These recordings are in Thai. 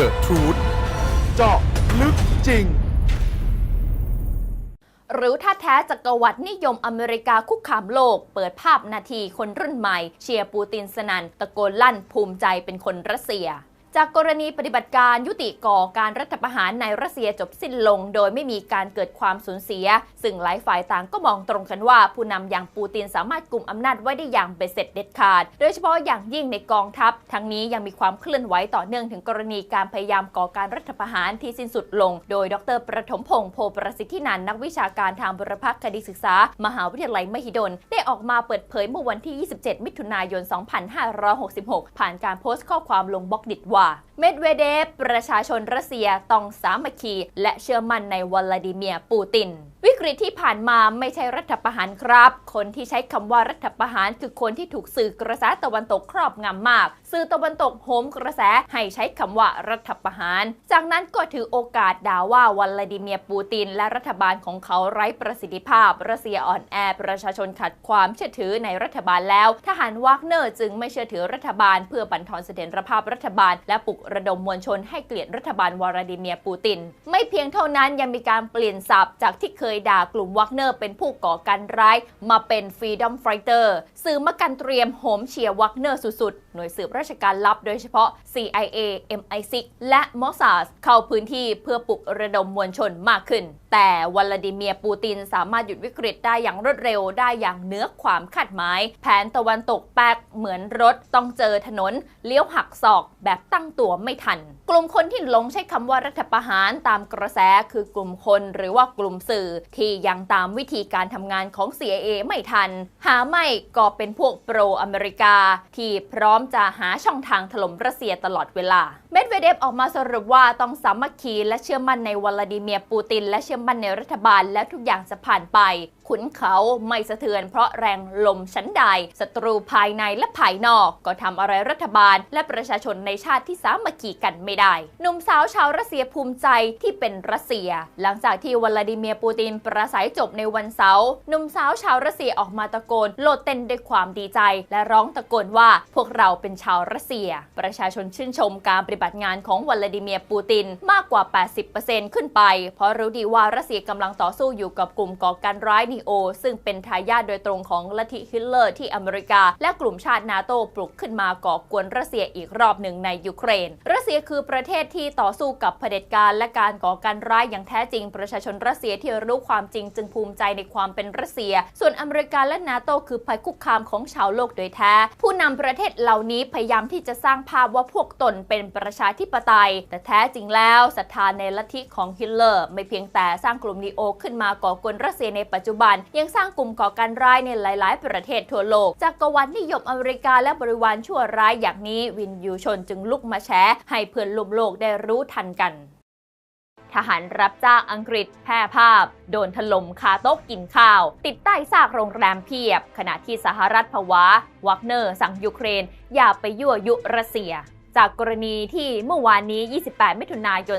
The Truth เจาะลึกจริง หรือถ้าแท้จักรวรรดินิยมอเมริกาคุกคามโลก เปิดภาพนาทีคนรุ่นใหม่ เชียร์ปูตินสนันตะโกนลั่นภูมิใจเป็นคนรัสเซีย จากกรณีปฏิบัติการยุติก่อการรัฐประหารในรัสเซียจบสิ้นลง โดยไม่มีการเกิดความสูญเสีย ซึ่งหลายฝ่ายต่างก็มองตรงกันว่า ผู้นำอย่างปูตินสามารถกลุ่มอำนาจไว้ได้อย่างเบ็ดเสร็จเด็ดขาด โดยเฉพาะอย่างยิ่งในกองทัพ ทั้งนี้ยังมีความเคลื่อนไหวต่อเนื่องถึงกรณีการพยายามก่อการรัฐประหารที่สิ้นสุดลง โดยดร ประถมพงษ์โพประสิทธินันนักวิชาการทางบุรพคดีศึกษา มหาวิทยาลัยมหิดล ได้ออกมาเปิดเผยเมื่อวันที่ 27 มิถุนายน 2566 ผ่านการโพสต์ข้อความลงบล็อกดิจว่าเมดเวเดฟประชาชนรัสเซียต้องสามัคคี และเชื่อมั่นในวลาดิเมียร์ปูติน วิกฤตที่ผ่านมาไม่ใช่รัฐประหารครับ คนที่ใช้คำว่ารัฐประหารคือคนที่ถูกสื่อกระแสตะวันตกครอบงำมาก สื่อตะวันตกโหมกระแสให้ใช้คำว่ารัฐประหาร จากนั้นก็ถือโอกาสด่าว่าวลาดิเมียร์ปูติน และรัฐบาลของเขาไร้ประสิทธิภาพ รัสเซียอ่อนแอประชาชนขัดความเชื่อถือในรัฐบาลแล้ว ทหารวากเนอร์จึงไม่เชื่อถือรัฐบาล เพื่อบั่นทอนเสถียรภาพรัฐบาล และปลุกระดมมวลชนให้เกลียดรัฐบาลวลาดิเมียร์ปูติน ไม่เพียงเท่านั้นยังมีการเปลี่ยนศัพท์จากที่เคยด่ากลุ่มวักเนอร์เป็นผู้ก่อการร้าย มาเป็นฟรีดอมไฟเตอร์สื่อมากันเตรียมโหมเชียร์วักเนอร์สุด หน่วยสืบราชการลับโดยเฉพาะ CIA MI6 และ Mossad เข้าพื้นที่เพื่อปลุกระดมมวลชนมากขึ้น แต่วลาดิเมียร์ปูตินสามารถหยุดวิกฤตได้อย่างรวดเร็วได้อย่างเนื้อความคาดหมาย แผนตะวันตกแปกเหมือนรถต้องเจอถนน เลี้ยวหักศอกแบบตั้งตัวไม่ทัน กลุ่มคนที่หลงใช้คำว่ารัฐประหารตามกระแสคือกลุ่มคนหรือว่ากลุ่มสื่อที่ยังตามวิธีการทำงานของ CIA ไม่ทัน หาไม่ก็เป็นพวกโปรอเมริกาที่พร้อมจะหาช่องทางถล่มรัสเซียตลอดเวลา เมดเวเดฟออกมาสรุปว่าต้องสามัคคีและเชื่อมั่นในวลาดิเมียร์ปูติน และเชื่อมั่นในรัฐบาลและทุกอย่างจะผ่านไป ขุนเขาไม่สะเทือนเพราะแรงลมชั้นใดศัตรูภายในและภายนอก ก็ทำอะไรรัฐบาล และประชาชนในชาติที่สามัคคีกันไม่ได้ หนุ่มสาวชาวรัสเซียภูมิใจที่เป็นรัสเซีย หลังจากที่วลาดิเมียร์ปูตินประสัยจบในวันเสาร์หนุ่มสาวชาวรัสเซียออกมาตะโกนโลดเต้นด้วยความดีใจ และร้องตะโกนว่าพวกเราเป็นชาวรัสเซีย ประชาชนชื่นชมการปฏิบัติงานของวลาดิเมียร์ปูตินมากกว่า 80%ขึ้นไป เพราะรู้ดีว่ารัสเซียกำลังต่อสู้อยู่กับกลุ่มก่อการร้ายนีโอ ซึ่งเป็นทายาทโดยตรงของลัทธิฮิตเลอร์ที่อเมริกา และกลุ่มชาตินาโตปลุกขึ้นมาก่อกวนรัสเซียอีกรอบหนึ่งในยูเครน รัสเซียคือประเทศที่ต่อสู้กับเผด็จการและการก่อการร้ายอย่างแท้จริง ประชาชนรัสเซียที่รู้ความจริงจึงภูมิใจในความเป็นรัสเซีย ส่วนอเมริกาและนาโตคือภัยคุกคามของชาวโลกโดยแท้ ผู้นำประเทศเหล่านี้พยายามที่จะสร้างภาพว่าพวกตนเป็นประชาธิปไตย แต่แท้จริงแล้วศรัทธาในลัทธิของฮิตเลอร์ ไม่เพียงแต่สร้างกลุ่มนีโอขึ้นมาก่อกวนรัสเซียในปัจจุบัน ยังสร้างกลุ่มก่อการร้ายในหลาย ๆ ประเทศทั่วโลก จากกวรรดินิยมอเมริกาและบริวารชั่วร้ายอย่างนี้วินยูชนจึงลุกมาแฉให้เพื่อนร่วมโลกได้รู้ทันกัน ทหารรับจ้างอังกฤษแพร่ภาพ โดนถล่มคาโต๊ะกินข้าว ติดใต้ซากโรงแรมเพียบ ขณะที่สหรัฐภาวะ วักเนอร์สั่งยูเครน อย่าไปยั่วยุรัสเซีย จากกรณีที่เมื่อวานนี้ 28 มิถุนายน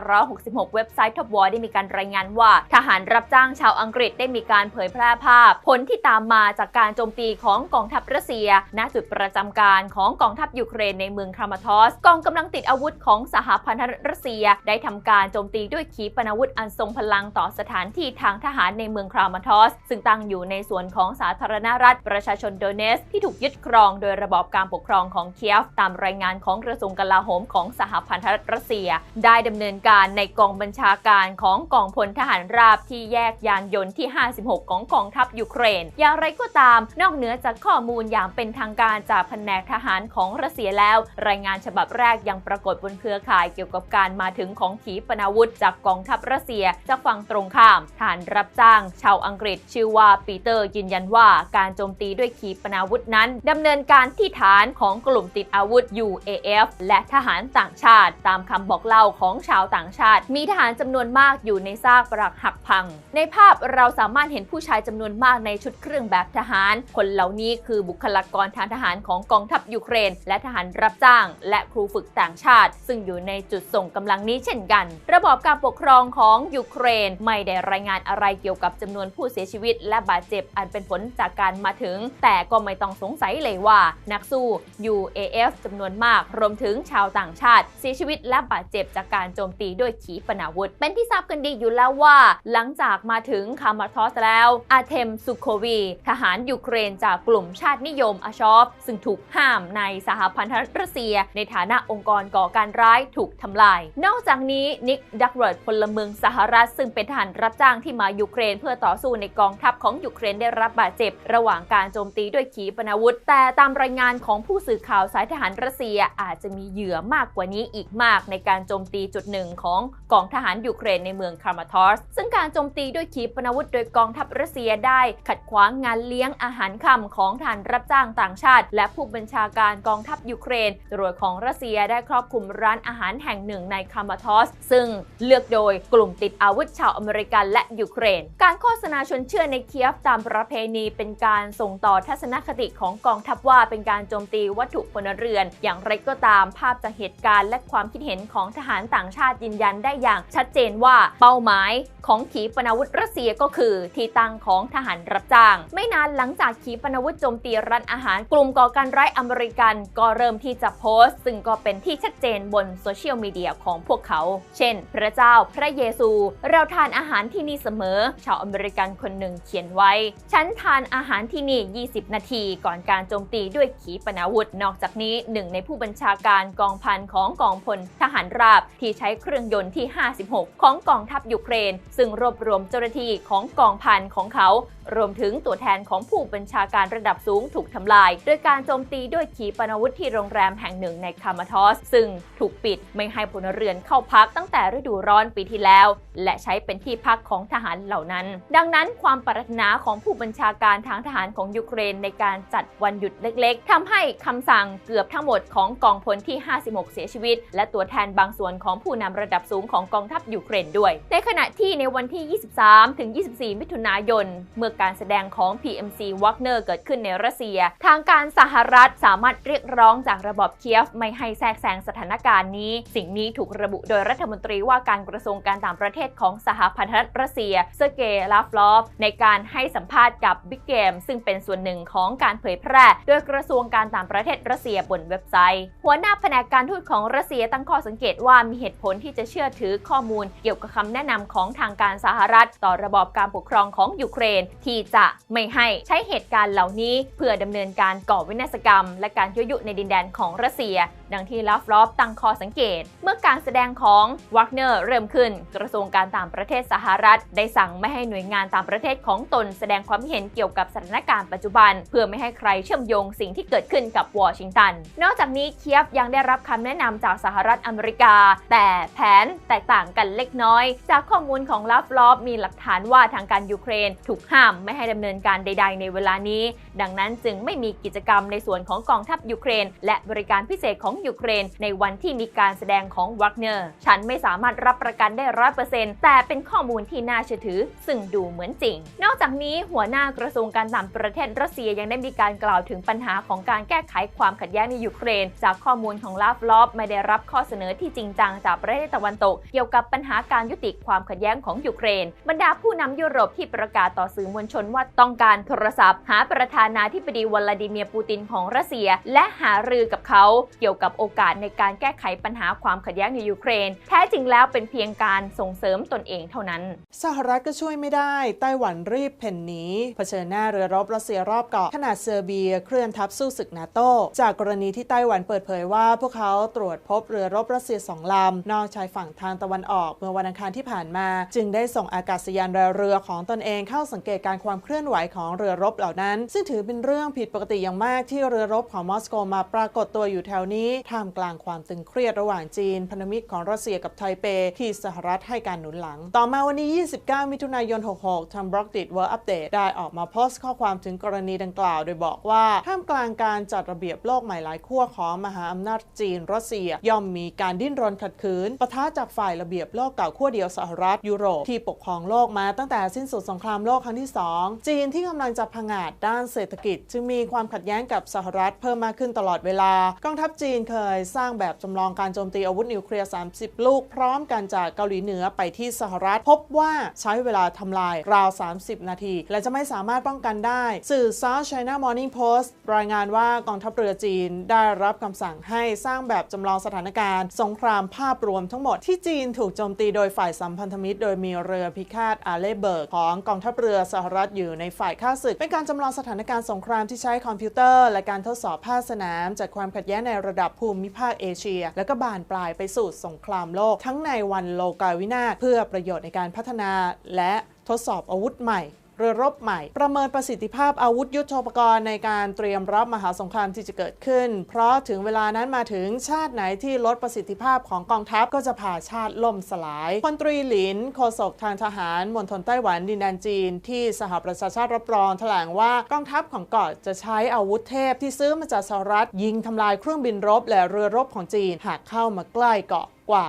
2566 เว็บไซต์ Top War ได้มีการรายงานว่า ทหารรับจ้างชาวอังกฤษได้มีการเผยแพร่ภาพ ผลที่ตามมาจากการโจมตีของกองทัพรัสเซีย ณ จุดประจำการของกองทัพยูเครนในเมืองครามาทอส กองกำลังติดอาวุธของสหพันธรัฐรัสเซีย ได้ทำการโจมตีด้วยขีปนาวุธอันทรงพลังต่อสถานที่ทางทหารในเมืองครามาทอส ซึ่งตั้งอยู่ในส่วนของสาธารณรัฐประชาชนโดเนส ที่ถูกยึดครองโดยระบอบการปกครองของเคียฟตามรายงานของกระทรวงกลาโหมของสหพันธรัฐรัสเซีย ได้ดำเนินการในกองบัญชาการของกองพลทหารราบที่แยกยานยนต์ที่ 56 ของกองทัพยูเครน อย่างไรก็ตาม นอกเหนือจากข้อมูลอย่างเป็นทางการจากแผนกทหารของรัสเซียแล้ว รายงานฉบับแรกยังปรากฏบนเครือข่ายเกี่ยวกับการมาถึงของขีปนาวุธจากกองทัพรัสเซียจากฝั่งตรงข้ามฐานรับจ้าง ชาวอังกฤษชื่อว่าปีเตอร์ยืนยันว่าการโจมตีด้วยขีปนาวุธนั้นดำเนินการที่ฐานของกลุ่มติดอาวุธ AF และทหารต่างชาติ ตามคำบอกเล่าของชาวต่างชาติ มีทหารจำนวนมากอยู่ในซากปรักหักพัง ในภาพเราสามารถเห็นผู้ชายจำนวนมากในชุดเครื่องแบบทหาร คนเหล่านี้คือบุคลากรทางทหารของกองทัพยูเครน และทหารรับจ้าง และครูฝึกต่างชาติ ซึ่งอยู่ในจุดส่งกำลังนี้เช่นกัน ระบอบการปกครองของยูเครนไม่ได้รายงานอะไรเกี่ยวกับจำนวนผู้เสียชีวิต และบาดเจ็บอันเป็นผลจากการมาถึง แต่ก็ไม่ต้องสงสัยเลยว่านักสู้ UAF จำนวนมากรวมถึงชาวต่างชาติเสียชีวิตและบาดเจ็บจากการโจมตีด้วยขีปนาวุธ เป็นที่ทราบกันดีอยู่แล้วว่า หลังจากมาถึงคามาทอสแล้ว อาเทมสุโควี ทหารยูเครนจากกลุ่มชาตินิยมอาชอฟ ซึ่งถูกห้ามในสหพันธรัฐเซีย ในฐานะองค์กรก่อการร้ายถูกทำลาย นอกจากนี้นิกดักเวิร์ดพลเมืองสหรัฐซึ่งเป็นทหารรับจ้างที่มายูเครน เพื่อต่อสู้ในกองทัพของยูเครนได้รับบาดเจ็บ ระหว่างการโจมตีด้วยขีปนาวุธ แต่ตามรายงานของผู้สื่อข่าวสายทหารรัสเซียอาจจะมีเหยื่อมากกว่านี้อีกมากในการโจมตีจุดหนึ่งของกองทหารยูเครนในเมืองคารามาทอส ซึ่งการโจมตีด้วยขีปนาวุธโดยกองทัพรัสเซียได้ขัดขวางงานเลี้ยงอาหารค่ำของทหารรับจ้างต่างชาติ และผู้บัญชาการกองทัพยูเครนตรวจของรัสเซียได้ครอบคลุมร้านอาหารแห่งหนึ่งในคารามาทอส ซึ่งเลือกโดยกลุ่มติดอาวุธชาวอเมริกันและยูเครน การโฆษณาชวนเชื่อในเคียฟตามประเพณีเป็นการส่งต่อทัศนคติของกองทัพว่าเป็นการโจมตีวัตถุพลเรือนอย่างไรก็ตามภาพจากเหตุการณ์และความคิดเห็นของทหารต่างชาติยืนยันได้อย่างชัดเจนว่าเป้าหมายของขีปนาวุธรัสเซียก็คือที่ตั้งของทหารรับจ้าง ไม่นานหลังจากขีปนาวุธโจมตีร้านอาหารกลุ่มก่อการร้ายอเมริกันก็เริ่มที่จะโพสต์ ซึ่งก็เป็นที่ชัดเจนบนโซเชียลมีเดียของพวกเขา เช่น พระเจ้าพระเยซู เราทานอาหารที่นี่เสมอ ชาวอเมริกันคนหนึ่งเขียนไว้ ฉันทานอาหารที่นี่ 20 นาที ก่อนการโจมตีด้วยขีปนาวุธนอกจากนี้หนึ่งในผู้บัญชาการกองพันของกองพลทหารราบ ที่ใช้เครื่องยนต์ที่ 56 ของกองทัพยูเครน ซึ่งรวบรวมเจ้าหน้าที่ของกองพันของเขา รวมถึงตัวแทนของผู้บัญชาการระดับสูงถูกทำลาย โดยการโจมตีด้วยขีปนาวุธที่โรงแรมแห่งหนึ่งในคามาทอส ซึ่งถูกปิดไม่ให้พลเรือนเข้าพักตั้งแต่ฤดูร้อนปีที่แล้ว และใช้เป็นที่พักของทหารเหล่านั้น ดังนั้นความปรารถนาของผู้บัญชาการทางทหารของยูเครนในการจัดวันหยุดเล็ก ๆทำให้คำสั่งเกือบทั้งหมดของกองพลที่ 56 เสียชีวิต และตัวแทนบางส่วนของผู้นำระดับสูงของกองทัพยูเครนด้วย ในขณะที่ในวันที่ 23 ถึง 24 มิถุนายน เมื่อการแสดงของ PMC Wagner เกิดขึ้นในรัสเซีย ทางการสหรัฐสามารถเรียกร้องจากระบอบเคียฟไม่ให้แทรกแซงสถานการณ์นี้ สิ่งนี้ถูกระบุโดยรัฐมนตรีว่าการกระทรวงการต่างประเทศของสหพันธรัฐรัสเซียเซอร์เกย์ลาฟลอฟ ในการให้สัมภาษณ์กับบิ๊กเกมซึ่งเป็นส่วนหนึ่งของการเผยแพร่ โดยกระทรวงการต่างประเทศรัสเซียบนเว็บไซต์หัวหน้าแผนกการทูตของรัสเซียตั้งข้อสังเกตว่ามีเหตุผลที่จะเชื่อถือข้อมูล เกี่ยวกับคำแนะนำของทางการสหรัฐ ต่อระบอบการปกครองของยูเครน ที่จะไม่ให้ใช้เหตุการณ์เหล่านี้ เพื่อดำเนินการก่อวินาศกรรม และการยั่วยุในดินแดนของรัสเซีย ดังที่ลาฟลอฟตั้งข้อสังเกต เมื่อการแสดงของวักเนอร์เริ่มขึ้น กระทรวงการต่างประเทศสหรัฐ ได้สั่งไม่ให้หน่วยงานต่างประเทศของตนแสดงความเห็นเกี่ยวกับสถานการณ์ปัจจุบัน เพื่อไม่ให้ใครเชื่อมโยงสิ่งที่เกิดขึ้นกับวอชิงตัน นอกจากนี้เคียฟยังได้รับคำแนะนำจากสหรัฐอเมริกา แต่แผนแตกต่างกันเล็กน้อย จากข้อมูลของลาฟลอฟมีหลักฐานว่าทางการยูเครน ถูกห้ามไม่ให้ดำเนินการใด ๆ ในเวลานี้ ดังนั้นจึงไม่มีกิจกรรมในส่วนของกองทัพยูเครน และบริการพิเศษของยูเครน ในวันที่มีการแสดงของวักเนอร์ ฉันไม่สามารถรับประกันได้ร้อยเปอร์เซ็นต์แต่เป็นข้อมูลที่น่าเชื่อถือ ซึ่งดูเหมือนจริง นอกจากนี้หัวหน้ากระทรวงการต่างประเทศรัสเซียยังได้มีการกล่าวถึงปัญหาของการแก้ไขความขัดแย้งในยูเครน จากข้อมูลของลาฟลอฟไม่ได้รับข้อเสนอที่จริงจังจากประเทศตะวันตก เกี่ยวกับปัญหาการยุติความขัดแย้งของยูเครน บรรดาผู้นำยุโรปที่ประกาศต่อสื่อมวลชนว่าต้องการโทรศัพท์ หาประธานาธิบดีวลาดิเมียร์ปูตินของรัสเซีย และหารือกับเขา เกี่ยวกับโอกาสในการแก้ไขปัญหาความขัดแย้งในยูเครน แท้จริงแล้วเป็นเพียงการส่งเสริมตนเองเท่านั้น สหรัฐก็ช่วยไม่ได้ ไต้หวันรีบเพ่นหนีเผชิญหน้าเรือรบรัสเซียรอบเกาะขนาดเซอร์เบีย เคลื่อนทัพสู้ศึกนาโต จากกรณีที่ไต้หวันเปิดเผยว่า พวกเขาตรวจพบเรือรบรัสเซียสองลำนอกชายฝั่งทางตะวันออกเมื่อวันอังคารที่ผ่านมา จึงได้ส่งอากาศยานเรือของตนเองเข้าสังเกตการความเคลื่อนไหวของเรือรบเหล่านั้น ซึ่งถือเป็นเรื่องผิดปกติอย่างมากที่เรือรบของมอสโกมาปรากฏตัวอยู่แถวนี้ท่ามกลางความตึงเครียดระหว่างจีน พันธมิตรของรัสเซียกับไทเป ที่สหรัฐให้การหนุนหลัง ต่อมาวันนี้ 29 มิถุนายน 66ทางบล็อกดิ World Update ได้ออกมาโพสต์ข้อความถึงกรณีดังกล่าว โดยบอกว่าท่ามกลางการจัดระเบียบโลกใหม่หลายขั้วของมหาอำนาจจีนรัสเซีย ย่อมมีการดิ้นรนขัดขืนปะทะจากฝ่ายระเบียบโลกเก่าขั้วเดียวสหรัฐยุโรปที่ปกครองโลกมาตั้งแต่สิ้นสุดสงครามโลกครั้งที่ 2 จีนที่กำลังจะพังอาจด้านเศรษฐกิจ จึงมีความขัดแย้งกับสหรัฐเพิ่มมากขึ้นตลอดเวลากองทัพจีนเคยสร้างแบบจำลองการโจมตีอาวุธนิวเคลียร์ 30 ลูก พร้อมกันจากเกาหลีเหนือไปที่สหรัฐ พบว่าใช้เวลาทำลายราว 30 นาที และจะไม่สามารถป้องกันได้ สื่อ South China Morning Post รายงานว่ากองทัพเรือจีนได้รับคำสั่งให้สร้างแบบจำลองสถานการณ์ สงครามภาพรวมทั้งหมดที่จีนถูกโจมตีโดยฝ่ายสัมพันธมิตร โดยมีเรือพิฆาตอาเลเบิร์กของกองทัพเรือสหรัฐอยู่ในฝ่ายข้าศึก เป็นการจำลองสถานการณ์สงครามที่ใช้คอมพิวเตอร์ และการทดสอบภาคสนาม จากความขัดแย้งในระดับภูมิภาคเอเชีย และก็บานปลายไปสู่สงครามโลก ทั้งในวันโลกาวินาศเพื่อประโยชน์ในการพัฒนาและทดสอบอาวุธใหม่ เรือรบใหม่ ประเมินประสิทธิภาพอาวุธยุทโธปกรณ์ในการเตรียมรับมหาสงครามที่จะเกิดขึ้น เพราะถึงเวลานั้นมาถึงชาติไหนที่ลดประสิทธิภาพของกองทัพก็จะพาชาติล่มสลายพลตรีหลินโฆษกทางทหารมณฑลไต้หวันดินแดนจีน ที่สหประชาชาติรับรองแถลงว่ากองทัพของเกาะจะใช้อาวุธเทพที่ซื้อมาจากสหรัฐยิงทำลายเครื่องบินรบและเรือรบของจีนหากเข้ามาใกล้เกาะ กว่า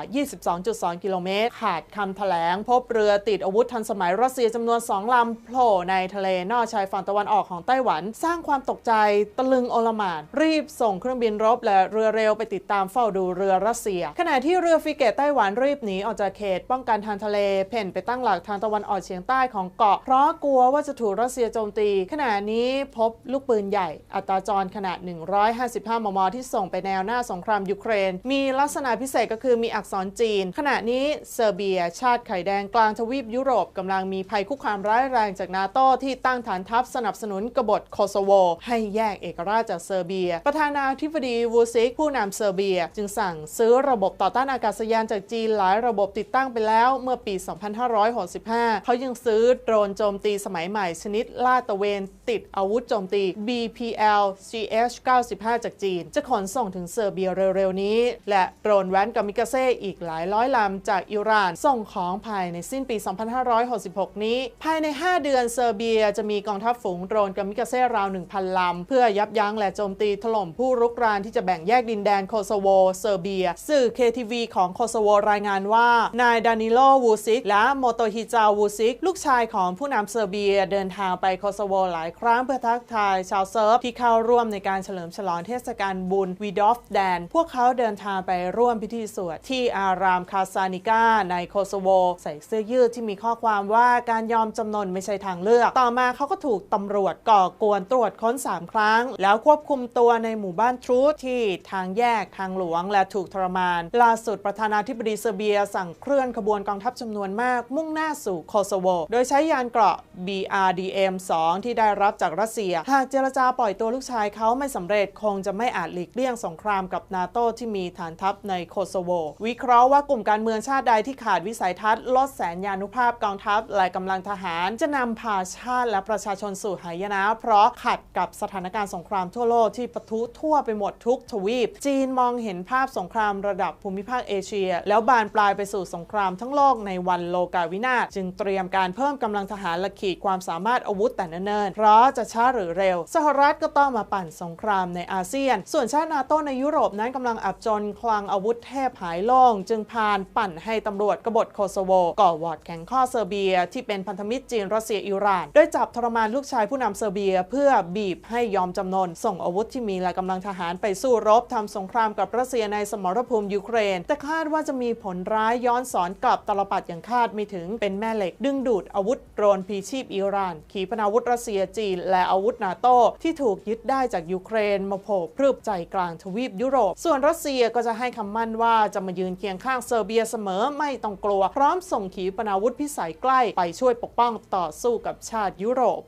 22.2 กิโลเมตร ขาดคำแถลงพบเรือติดอาวุธทันสมัยรัสเซียจำนวน 2 ลำโผล่ในทะเลนอกชายฝั่งตะวันออกของไต้หวัน สร้างความตกใจตะลึงโอลมาน รีบส่งเครื่องบินรบและเรือเร็วไปติดตามเฝ้าดูเรือรัสเซีย ขณะที่เรือฟิเกตไต้หวันรีบหนีออกจากเขต ป้องกันทางทะเล เพ่นไปตั้งหลักทางตะวันออกเฉียงใต้ของเกาะ เพราะกลัวว่าจะถูกรัสเซียโจมตี ขณะนี้พบลูกปืนใหญ่ อัตราจรขนาด 155 มม ที่ส่งไปแนวหน้าสงครามยูเครน มีลักษณะพิเศษก็คือมีอักษรจีน ขณะนี้เซอร์เบีย ชาติไข่แดงกลางทวีปยุโรปกำลังมีภัยคุกคามร้ายแรงจากนาโตที่ตั้งฐานทัพสนับสนุนกบฏโคโซโว ให้แยกเอกราชจากเซอร์เบีย ประธานาธิบดีวูซิกผู้นำเซอร์เบีย จึงสั่งซื้อระบบต่อต้านอากาศยานจากจีนหลายระบบติดตั้งไปแล้วเมื่อปี 2565 เขายังซื้อโดรนโจมตีสมัยใหม่ชนิดลาดตระเวนติดอาวุธโจมตี BPL CH 95 จากจีน จะขนส่งถึงเซอร์เบียเร็วๆนี้ และโดรนแว้นกามิกาเซอีกหลายร้อยลำจากอิหร่าน ส่งของภายในสิ้นปี 2566 นี้ ภายใน 5 เดือนเซอร์เบียจะมีกองทัพฝูงโดรนกามิกาเซ่ราว 1,000 ลำ เพื่อยับยั้งและโจมตีถล่มผู้รุกรานที่จะแบ่งแยกดินแดนโคโซโวเซอร์เบีย สื่อ KTV ของโคโซโวรายงานว่า นายดานิโลวูซิก และโมโตฮิจาวูซิก ลูกชายของผู้นำเซอร์เบียเดินทางไปโคโซโวหลายครั้งเพื่อทักทายชาวเซิร์ฟที่เข้าร่วมในการเฉลิมฉลองเทศกาลบุญวีดอฟแดน พวกเขาเดินทางไปร่วมพิธีสวดที่อารามคาซานิกาในโคโซโว ใส่เสื้อยืดที่มีข้อความว่าการยอมจำนนไม่ใช่ทางเลือก ต่อมาเขาก็ถูกตำรวจก่อกวนตรวจค้น 3 ครั้ง แล้วควบคุมตัวในหมู่บ้านทรูธที่ทางแยกทางหลวงและถูกทรมาน ล่าสุดประธานาธิบดีเซอร์เบียสั่งเคลื่อนขบวนกองทัพจำนวนมาก มุ่งหน้าสู่โคโซโว โดยใช้ยานเกราะ BRDM-2 ที่ได้รับจากรัสเซีย หากเจรจาปล่อยตัวลูกชายเขาไม่สำเร็จคงจะไม่อาจหลีกเลี่ยงสงครามกับนาโตที่มีฐานทัพในโคโซโววิเคราะห์ว่ากลุ่มการเมืองชาติใดที่ขาดวิสัยทัศน์ลดแสนยานุภาพกองทัพและกำลังทหาร จะนำพาชาติและประชาชนสู่หายนะ เพราะขัดกับสถานการณ์สงครามทั่วโลกที่ปะทุทั่วไปหมดทุกทวีป จีนมองเห็นภาพสงครามระดับภูมิภาคเอเชีย แล้วบานปลายไปสู่สงครามทั้งโลกในวันโลกาวินาศจึงเตรียมการเพิ่มกำลังทหารและขีดความสามารถอาวุธแต่เนิ่นๆเพราะจะช้าหรือเร็ว สหรัฐก็ต้องมาปั่นสงครามในอาเซียน ส่วนชาตินาโตในยุโรปนั้นกำลังอับจนคลังอาวุธเทพหายลง จึงพานปั่นให้ตำรวจกบฏโคโซโวก่อวอร์ดแข่งข้อเซอร์เบีย ที่เป็นพันธมิตรจีนรัสเซียอิหร่าน โดยจับทรมานลูกชายผู้นำเซอร์เบีย เพื่อบีบให้ยอมจำนน ส่งอาวุธที่มีและกำลังทหารไปสู้รบทำสงครามกับรัสเซียในสมรภูมิยูเครน แต่คาดว่าจะมีผลร้ายย้อนสอนกลับตลปัดอย่างคาดไม่ถึงเป็นแม่เหล็ก ดึงดูดอาวุธโดรนพีชีพอิหร่าน ขีปนาวุธรัสเซียจีน และอาวุธนาโต้ที่ถูกยึดได้จากยูเครนมาโผล่พรึบใจกลางทวีปยุโรป ส่วนรัสเซียก็จะให้คำมั่นว่าจะมายืนเคียงข้างเซอร์เบียเสมอไม่ต้องกลัว พร้อมส่งขีปนาวุธพิสัยใกล้ไปช่วยปกป้องต่อสู้กับชาติยุโรป